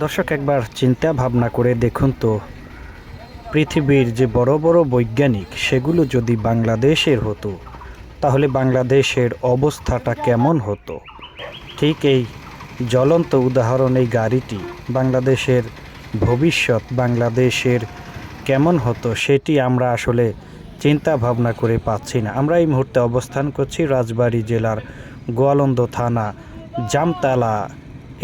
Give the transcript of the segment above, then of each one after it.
দর্শক, একবার চিন্তা ভাবনা করে দেখুন তো, পৃথিবীর যে বড় বড় বৈজ্ঞানিক, সেগুলো যদি বাংলাদেশের হতো, তাহলে বাংলাদেশের অবস্থাটা কেমন হতো? ঠিক এই জ্বলন্ত উদাহরণ এই গাড়িটি, বাংলাদেশের ভবিষ্যৎ, বাংলাদেশের কেমন হতো, সেটি আমরা আসলে চিন্তা ভাবনা করে পাচ্ছি না। আমরা এই মুহূর্তে অবস্থান করছি রাজবাড়ী জেলার গোয়ালন্দ থানা, জামতলা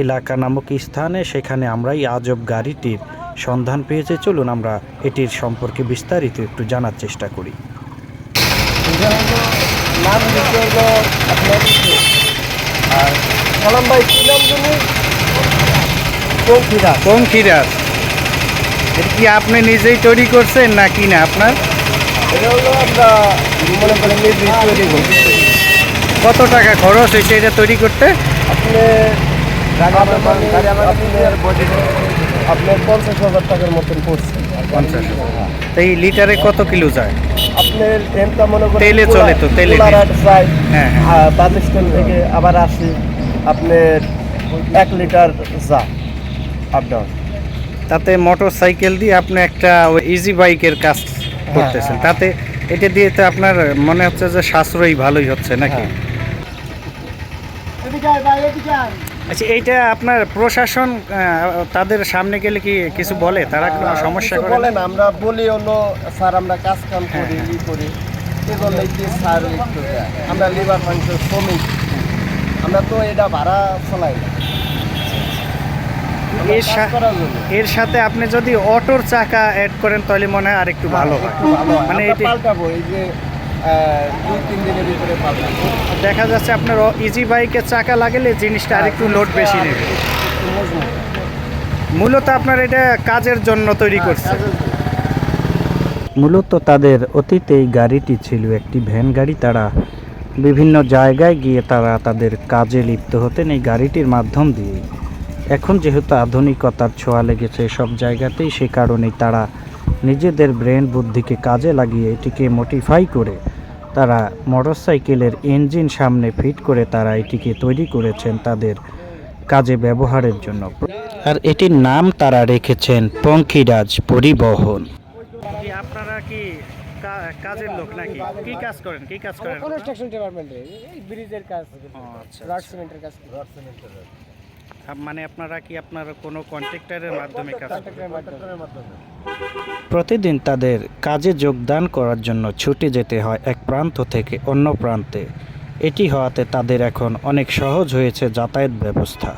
এলাকা নামক স্থানে সেখানে আমরা এই আজব গাড়িটির সন্ধান পেয়েছে। চলুন আমরা এটির সম্পর্কে বিস্তারিত একটু জানার চেষ্টা করি। কি এটা আপনি নিজেই তৈরি করছেন না কি না আপনার? এটা হলো আমরা মনে করেন তৈরি কত টাকা খরচ হয়েছে এটা তৈরি করতে? আপনি আপনার আপনার পঞ্চাশ হাজার টাকার মতন পড়ছে। পঞ্চাশ। তো এই লিটারে কত কিলো যায়? আপনার এমটা মনে করেন তেলে চলে তো, তেলে কোলারহাট যায় হ্যাঁ, হ্যাঁ। হ্যাঁ বাস স্ট্যান্ড থেকে আবার আসি আপনার এক লিটার যা আপ ডাউন তাতে মোটর সাইকেল দিয়ে আপনি একটা ইজি বাইকের কাজ করতেছেন। হ্যাঁ। তাতে এটা দিয়ে তো আপনার মনে হচ্ছে যে সাশ্রয়ী ভালোই হচ্ছে নাকি? হ্যাঁ। আচ্ছা এইটা আপনার প্রশাসন তাদের সামনে গেলে কি কিছু বলে? তারা কোনো সমস্যা করে বলে না? আমরা বলি হলো স্যার আমরা কাজ কাম করি হ্যাঁ, ই করি। এগুলো কি স্যার একটু। আমরা লিভার ফাংশন শ্রমিক। আমরা তো এটা ভাড়া চালাই না। এর সাথে আপনি যদি অটোর চাকা অ্যাড করেন তাহলে মনে হয় আরেকটু ভালো হয়। একটু ভালো হয়। মানে এটা পাল্টাবো এই যে দুই তিন দিনের ভিতরে পাল্টাবো দেখা যাচ্ছে আপনার ইজি বাইকের চাকা লাগালে জিনিসটা আরেকটু লোড বেশি নেবে। মূলত আপনার এটা কাজের জন্য তৈরি করছে। মূলত তাদের অতীতে এই গাড়িটি ছিল একটি ভ্যান গাড়ি। তারা বিভিন্ন জায়গায় গিয়ে তারা তাদের কাজে লিপ্ত হতেন এই গাড়িটির মাধ্যম দিয়ে। এখন যেহেতু আধুনিকতার ছোঁয়া লেগেছে সব জায়গাতেই সে কারণেই তারা নিজেদের ব্রেন বুদ্ধিকে কাজে লাগিয়ে এটিকে মডিফাই করে তারা মোটরসাইকেলের ইঞ্জিন সামনে ফিট করে তারা এটিকে তৈরি করেছেন তাদের কাজে ব্যবহারের জন্য। আর এটির নাম তারা রেখেছেন পঙ্খিরাজ পরিবহন। আপনারা কি কাজের লোক নাকি? কি কাজ করেন? কি কাজ করেন? কনস্ট্রাকশন ডিপার্টমেন্টে এই ব্রিজের কাজ। আচ্ছা রড সিমেন্টের কাজ রড সিমেন্টের মানে আপনারা কি আপনার কোনো কন্ট্রাক্টরের মাধ্যমে কাজ করেন? প্রতিদিন তাদের কাজে যোগদান করার জন্য ছুটি যেতে হয় এক প্রান্ত থেকে অন্য প্রান্তে। এটি হওয়াতে তাদের এখন অনেক সহজ হয়েছে যাতায়াত ব্যবস্থা।